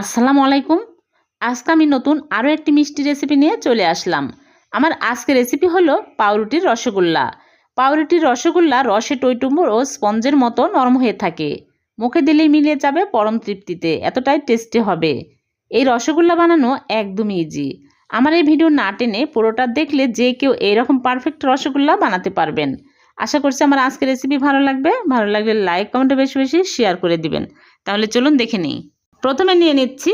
আসসালামু আলাইকুম। আজকে আমি নতুন আরও একটি মিষ্টি রেসিপি নিয়ে চলে আসলাম। আমার আজকের রেসিপি হলো পাউরুটির রসগোল্লা। পাউরুটির রসগোল্লা রসে টইটুম্বুর ও স্পঞ্জের মতো নরম হয়ে থাকে। মুখে দিলেই মিলিয়ে যাবে পরম তৃপ্তিতে, এতটাই টেস্টি হবে। এই রসগোল্লা বানানো একদমই ইজি আমার এই ভিডিও না টেনে পুরোটা দেখলে যে কেউ এইরকম পারফেক্ট রসগোল্লা বানাতে পারবেন। আশা করছি আমার আজকের রেসিপি ভালো লাগবে। ভালো লাগলে লাইক কমেন্টে বেশি বেশি শেয়ার করে দিবেন। তাহলে চলুন দেখে নিই। প্রথমে নিয়ে নিচ্ছি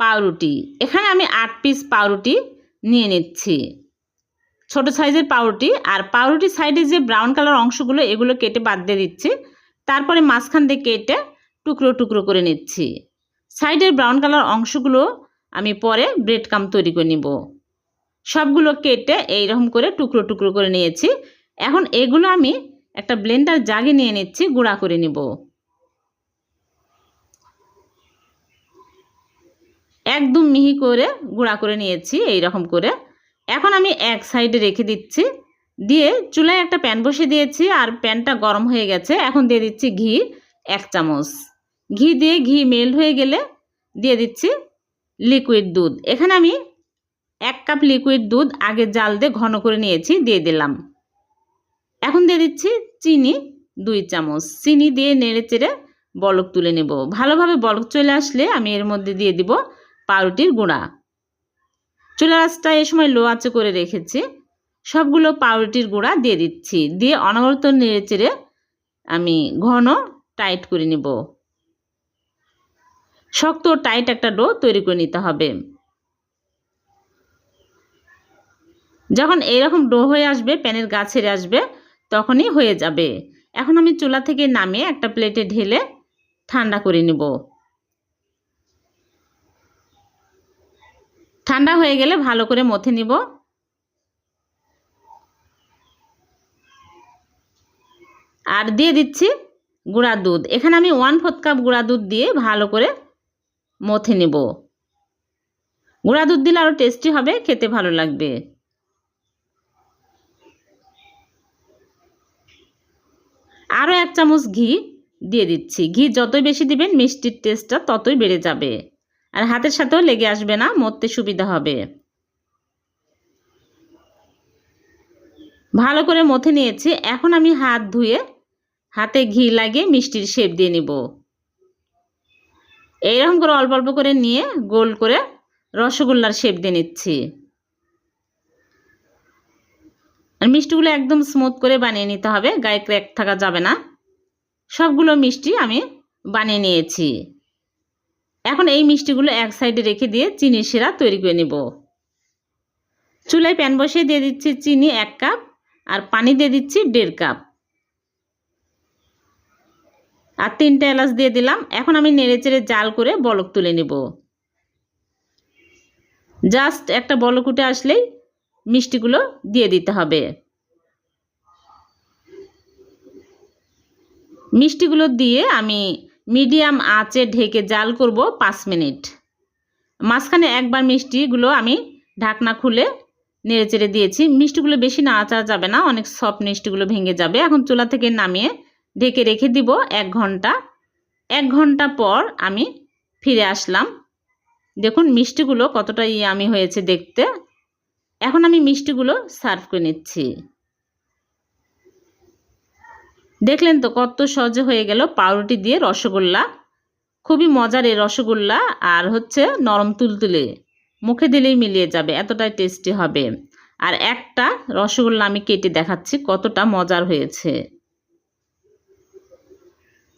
পাউরুটি। এখানে আমি আট পিস পাউরুটি নিয়ে নিচ্ছি। ছোট সাইজের পাউরুটি আর পাউরুটির সাইডে যে ব্রাউন কালার অংশগুলো, এগুলো কেটে বাদ দিয়ে দিচ্ছি। তারপরে মাঝখান দিয়ে কেটে টুকরো টুকরো করে নিচ্ছি। সাইডের ব্রাউন কালার অংশগুলো আমি পরে ব্রেড কাম তৈরি করে নিব। সবগুলো কেটে এইরকম করে টুকরো টুকরো করে নিয়েছি। এখন এগুলো আমি একটা ব্লেন্ডার জাগে নিয়ে নিচ্ছি, গুঁড়া করে নিব। একদম মিহি করে গুঁড়া করে নিয়েছি এই রকম করে। এখন আমি এক সাইডে রেখে দিচ্ছি। দিয়ে চুলায় একটা প্যান বসিয়ে দিয়েছি আর প্যানটা গরম হয়ে গেছে। এখন দিয়ে দিচ্ছি ঘি, এক চামচ। ঘি দিয়ে ঘি মেল্ট হয়ে গেলে দিয়ে দিচ্ছি লিকুইড দুধ। এখানে আমি এক কাপ লিকুইড দুধ আগে জাল দিয়ে ঘন করে নিয়েছি, দিয়ে দিলাম। এখন দিয়ে দিচ্ছি চিনি, দুই চামচ। চিনি দিয়ে নেড়ে চেড়ে বলক তুলে নেব। ভালোভাবে বলক চলে আসলে আমি এর মধ্যে দিয়ে দিব পাউরুটির গুঁড়া। চুলা আঁচটা এ সময় লো আঁচে করে রেখেছি। সবগুলো পাউরুটির গুঁড়া দিয়ে দিচ্ছি। দিয়ে অনবরত নেড়ে চেড়ে আমি ঘন টাইট করে নেব। শক্ত টাইট একটা ডো তৈরি করে নিতে হবে। যখন এইরকম ডো হয়ে আসবে, প্যানের গা ছেড়ে আসবে, তখনই হয়ে যাবে। এখন আমি চুলা থেকে নামিয়ে একটা প্লেটে ঢেলে ঠান্ডা করে নেব। ঠান্ডা হয়ে গেলে ভালো করে মথে নিব। আর দিয়ে দিচ্ছি গুঁড়া দুধ। এখানে আমি ওয়ান ফোর্থ কাপ গুঁড়া দুধ দিয়ে ভালো করে মথে নেব। গুঁড়া দুধ দিলে আরও টেস্টি হবে, খেতে ভালো লাগবে। আরও এক চামচ ঘি দিয়ে দিচ্ছি। ঘি যতই বেশি দিবেন, মিষ্টির টেস্টটা ততই বেড়ে যাবে। আর হাতের সাথেও লেগে আসবে না, মরতে সুবিধা হবে। ভালো করে মথে নিয়েছি। এখন আমি হাত ধুয়ে হাতে ঘি লাগিয়ে মিষ্টির শেপ দিয়ে নিব। এইরকম করে অল্প অল্প করে নিয়ে গোল করে রসগোল্লার শেপ দিয়ে নিচ্ছি। আর মিষ্টিগুলো একদম স্মুথ করে বানিয়ে নিতে হবে, গায়ে ক্র্যাক থাকা যাবে না। সবগুলো মিষ্টি আমি বানিয়ে নিয়েছি। এখন এই মিষ্টিগুলো এক সাইডে রেখে দিয়ে চিনি শিরা তৈরি করে নেব। চুলায় প্যান বসিয়ে দিয়ে দিচ্ছি চিনি এক কাপ আর পানি দিয়ে দিচ্ছি দেড় কাপ। আর তিনটা এলাচ দিয়ে দিলাম। এখন আমি নেড়ে চেড়ে জাল করে বলক তুলে নেব। জাস্ট একটা বলক উঠে আসলেই মিষ্টিগুলো দিয়ে দিতে হবে। মিষ্টিগুলো দিয়ে আমি মিডিয়াম আঁচে ঢেকে জাল করব পাঁচ মিনিট। মাঝখানে একবার মিষ্টিগুলো আমি ঢাকনা খুলে নেড়ে চেড়ে দিয়েছি। মিষ্টিগুলো বেশি নাড়াচা যাবে না, অনেক সফট মিষ্টিগুলো ভেঙে যাবে। এখন চুলা থেকে নামিয়ে ঢেকে রেখে দিব এক ঘণ্টা। এক ঘণ্টা পর আমি ফিরে আসলাম। দেখুন মিষ্টিগুলো কতটা ইয়ামি হয়েছে দেখতে। এখন আমি মিষ্টিগুলো সার্ভ করে নিচ্ছি। দেখলেন তো কত সহজে হয়ে গেল পাউরুটি দিয়ে রসগোল্লা। খুবই মজার এই রসগোল্লা আর হচ্ছে নরম তুলতুলে। মুখে দিলেই মিলিয়ে যাবে, এতটাই টেস্টি হবে। আর একটা রসগোল্লা আমি কেটে দেখাচ্ছি, কতটা মজার হয়েছে।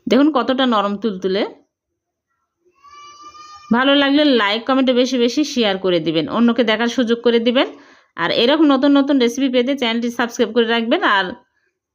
দেখুন কতটা নরম তুলতুলে। ভালো লাগলে লাইক কমেন্টে বেশি বেশি শেয়ার করে দিবেন। অন্যকে দেখার সুযোগ করে দিবেন। আর এরকম নতুন নতুন রেসিপি পেতে চ্যানেলটি সাবস্ক্রাইব করে রাখবেন। আর